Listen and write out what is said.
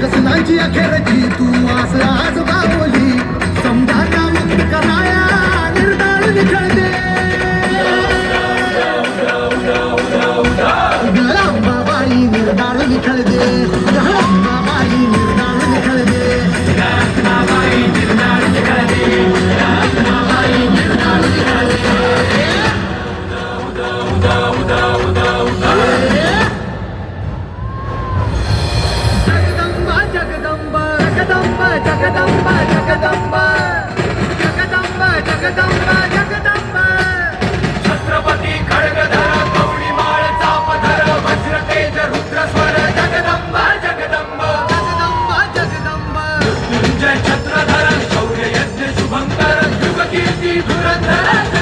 शासनाची अखेरची तू आस आज बावली समजा मुक्त कराया निर्धार निखळते. गलाम बाई निर्धार निखळते. मृत्युंजय छत्रधर शौर्य यज्ञ शुभंकर युग कीर्ती धुरंधर जगदंब